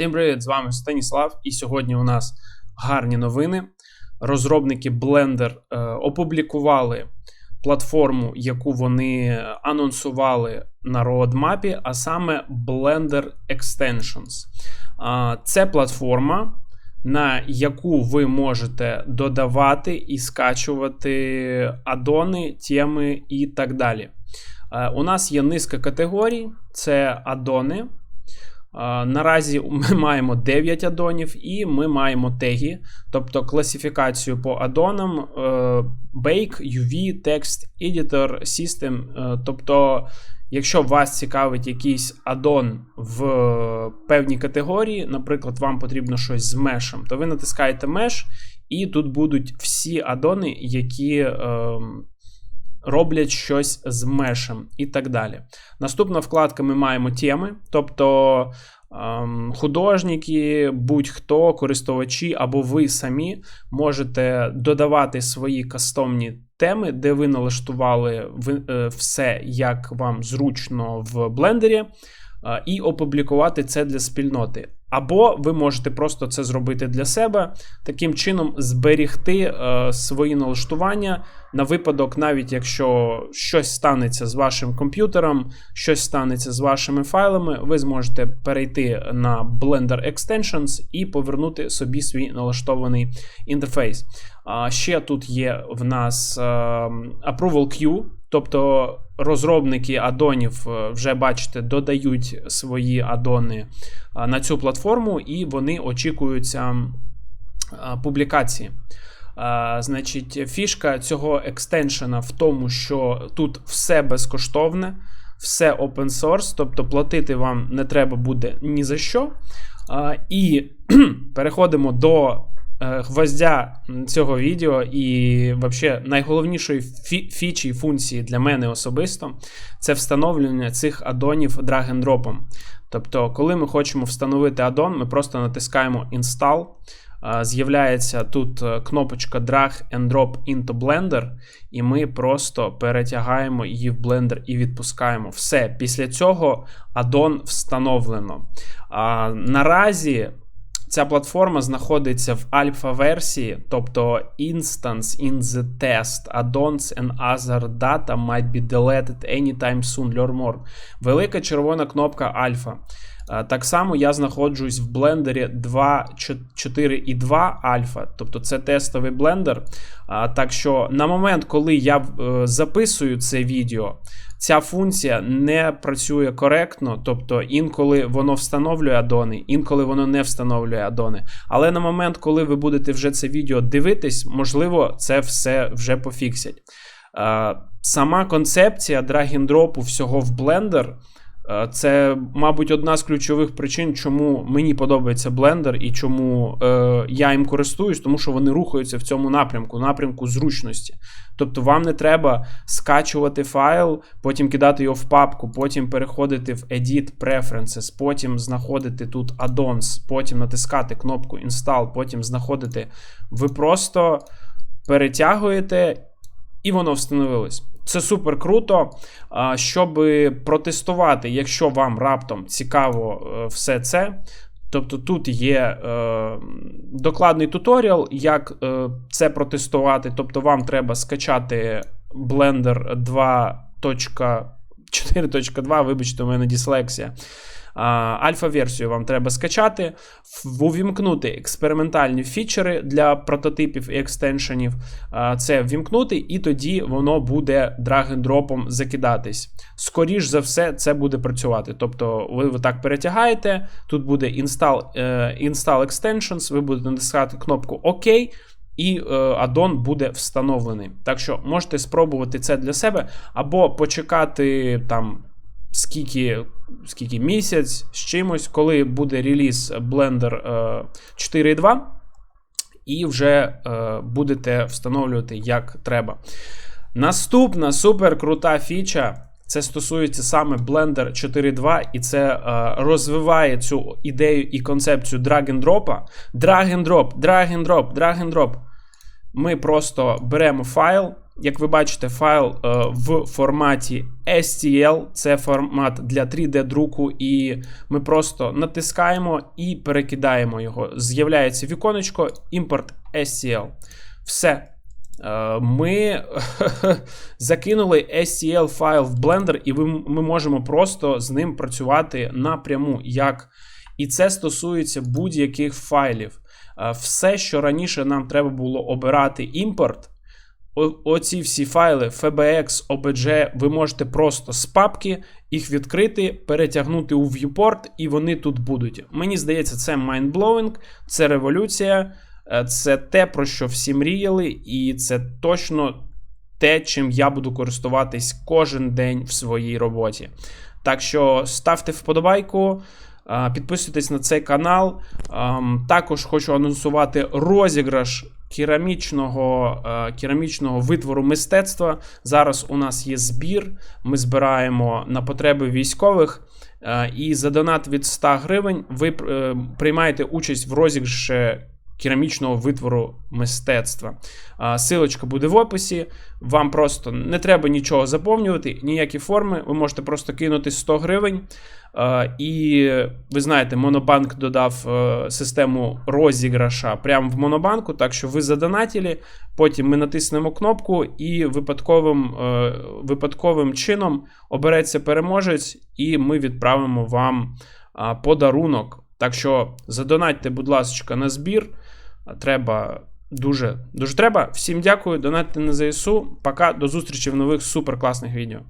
Всім привіт! З вами Станіслав, і сьогодні у нас гарні новини. Розробники Blender е, опублікували платформу, яку вони анонсували на роадмапі, а саме Blender Extensions. Е, це платформа, на яку ви можете додавати і скачувати адони, теми і так далі. Е, у нас є низка категорій: це адони. Наразі ми маємо 9 адонів, і ми маємо теги, тобто класифікацію по адонам Bake, UV, Text, Editor, System. Тобто, якщо вас цікавить якийсь адон в певній категорії, наприклад, вам потрібно щось з мешем, то ви натискаєте меш, і тут будуть всі адони, які ем, роблять щось з мешем і так далі. Наступна вкладка ми маємо теми, тобто ем, художники, будь-хто, користувачі або ви самі можете додавати свої кастомні теми, де ви налаштували е, все, як вам зручно в блендері. Е, і опублікувати це для спільноти. Або ви можете просто це зробити для себе, таким чином зберігти е, свої налаштування на випадок, навіть якщо щось станеться з вашим комп'ютером, щось станеться з вашими файлами, ви зможете перейти на Blender Extensions і повернути собі свій налаштований інтерфейс. А ще тут є в нас е, Approval Queue, тобто розробники адонів е, вже бачите, додають свої адони е, на цю платформу, і вони очікуються публікації. Значить, фішка цього екстеншена в тому, що тут все безкоштовне, все open source, тобто платити вам не треба буде ні за що. І переходимо до Е, гвоздя цього відео і взагалі найголовнішої фі фічі функції для мене особисто це встановлення цих адонів drag-and-drop. Тобто, коли ми хочемо встановити аддон, ми просто натискаємо Install. Е, з'являється тут е, кнопочка Drag and Drop into Blender, і ми просто перетягаємо її в Blender і відпускаємо. Все. Після цього аддон встановлено. А, Наразі Ця платформа знаходиться в альфа-версії, тобто Instance in the test, addons and other data might be deleted anytime soon. Learn more. Велика червона кнопка альфа. Е, так само я знаходжусь в блендері 2.4.2 альфа, тобто це тестовий блендер. Так що на момент, коли я е, записую це відео, ця функція не працює коректно, тобто інколи воно встановлює адони, інколи воно не встановлює адони. Але на момент, коли ви будете вже це відео дивитись, можливо, це все вже пофіксять. Е, сама концепція драг-н-дропу всього в Е, це, мабуть, одна з ключових причин, чому мені подобається Blender і чому е, я їм користуюсь, тому що вони рухаються в цьому напрямку, напрямку зручності. Тобто вам не треба скачувати файл, потім кидати його в папку, потім переходити в Edit Preferences, потім знаходити тут Addons, потім натискати кнопку Install, потім знаходити. Ви просто перетягуєте, і воно встановилось. Це супер круто. Щоб протестувати, якщо вам раптом цікаво е, все це. Тобто тут є е, докладний туторіал, як е, це протестувати. Тобто, вам треба скачати Blender 2.4.2, вибачте, у мене дислексія. Альфа-версію вам треба скачати, увімкнути експериментальні фічери для прототипів і екстеншенів. Це ввімкнути, і тоді воно буде драг-н-дропом закидатись. Скоріш за все, це буде працювати. Тобто, ви так перетягаєте, тут буде install, е, install extensions, ви будете натискати кнопку ОК. І е, аддон буде встановлений. Так що можете спробувати це для себе, або почекати там скільки скільки місяць з чимось, коли буде реліз Blender 4.2, е, і вже е, будете встановлювати як треба. Наступна супер крута фіча. Це стосується саме Blender 4.2, і це е, розвиває цю ідею і концепцію drag-and-drop. Drag-and-drop, drag-and-drop, drag-and-drop. Ми просто беремо файл, як ви бачите, файл е, в форматі STL, це формат для 3D-друку, і ми просто натискаємо і перекидаємо його. З'являється віконечко імпорт STL. Все. Е, Ми закинули STL файл в Blender, і ми можемо просто з ним працювати напряму. як І це стосується будь-яких файлів. Е, Все, що раніше нам треба було обирати імпорт, оці всі файли FBX, OBJ, ви можете просто з папки їх відкрити, перетягнути у viewport, і вони тут будуть. Мені здається, це mindblowing, це революція, е, це те, про що всі мріяли, і це точно те, чим я буду користуватись кожен день в своїй роботі. Так що ставте вподобайку. Підписуйтесь на цей канал. Також хочу анонсувати розіграш керамічного, е, керамічного витвору мистецтва. Зараз у нас є збір. Ми збираємо на потреби військових. Е, І за донат від 100 гривень ви е, приймаєте участь в розіграші керамічного витвору мистецтва. Силочка буде в описі. Вам просто не треба нічого заповнювати, ніякі форми. Ви можете просто кинути 100 гривень. І ви знаєте, Монобанк додав е, систему розіграша прямо в Монобанку, так що ви задонатили, потім ми натиснемо кнопку, і випадковим, е, випадковим чином обереться переможець, і ми відправимо вам подарунок. Так що задонатьте, будь ласка, на збір. Треба дуже, дуже треба. Всім дякую, донатьте на ЗСУ. Пока, до зустрічі в нових суперкласних відео.